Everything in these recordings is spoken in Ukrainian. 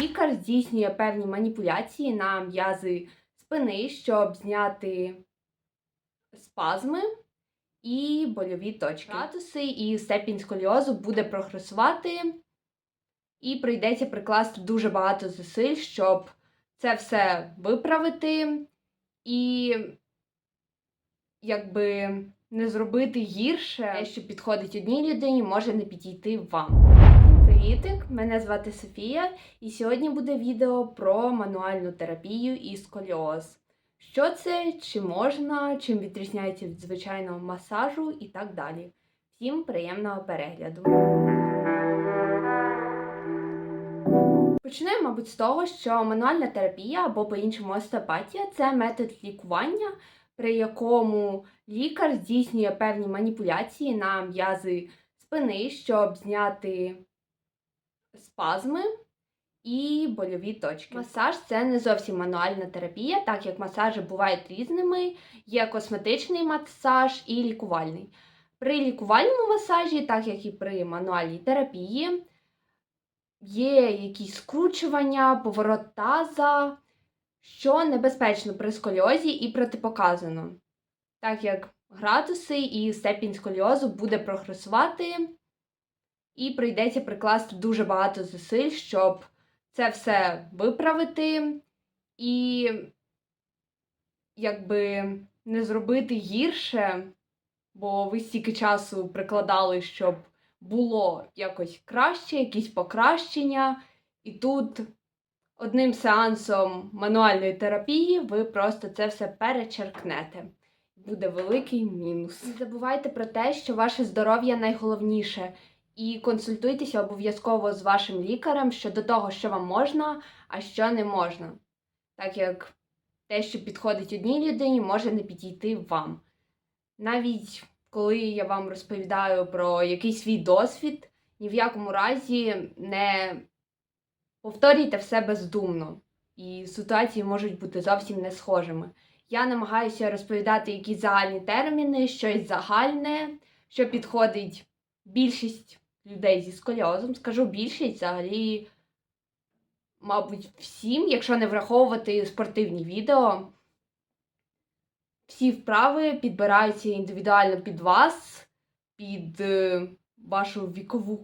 Лікар здійснює певні маніпуляції на м'язи спини, щоб зняти спазми і больові точки. Градуси і степінь сколіозу буде прогресувати, і прийдеться прикласти дуже багато зусиль, щоб це все виправити і якби не зробити гірше, те, що підходить одній людині, може не підійти вам. Привітик! Мене звати Софія, і сьогодні буде відео про мануальну терапію і сколіоз. Що це, чи можна, чим відрізняється від звичайного масажу і так далі. Всім приємного перегляду. Почнемо, мабуть, з того, що мануальна терапія або по-іншому остеопатія це метод лікування, при якому лікар здійснює певні маніпуляції на м'язи спини, щоб зняти спазми і больові точки. Масаж це не зовсім мануальна терапія, так як масажі бувають різними. Є косметичний масаж і лікувальний. При лікувальному масажі, так як і при мануальній терапії, є якісь скручування, поворот таза, що небезпечно при сколіозі і протипоказано, так як градуси і степінь сколіозу буде прогресувати, і прийдеться прикласти дуже багато зусиль, щоб це все виправити і якби не зробити гірше, бо ви стільки часу прикладали, щоб було якось краще, якісь покращення, і тут одним сеансом мануальної терапії ви просто це все перечеркнете. Буде великий мінус. Не забувайте про те, що ваше здоров'я найголовніше, і консультуйтеся обов'язково з вашим лікарем щодо того, що вам можна, а що не можна. Так як те, що підходить одній людині, може не підійти вам. Навіть коли я вам розповідаю про якийсь свій досвід, ні в якому разі не повторюйте все бездумно, і ситуації можуть бути зовсім не схожими. Я намагаюся розповідати якісь загальні терміни, щось загальне, що підходить більшість людей зі сколіозом. Скажу більшість взагалі, мабуть, всім, якщо не враховувати спортивні відео. Всі вправи підбираються індивідуально під вас, під е, вашу вікову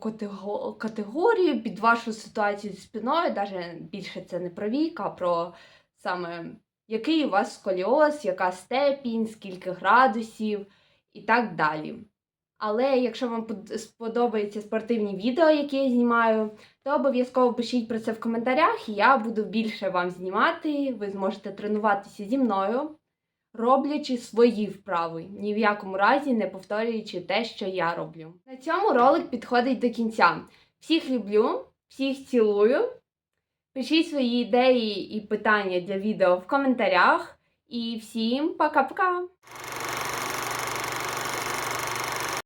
категорію, під вашу ситуацію зі спиною. Навіть більше це не про вік, а про саме який у вас сколіоз, яка степінь, скільки градусів і так далі. Але якщо вам сподобаються спортивні відео, які я знімаю, то обов'язково пишіть про це в коментарях, я буду більше вам знімати. Ви зможете тренуватися зі мною, роблячи свої вправи, ні в якому разі не повторюючи те, що я роблю. На цьому ролик підходить до кінця. Всіх люблю, всіх цілую. Пишіть свої ідеї і питання для відео в коментарях. І всім пока-пока!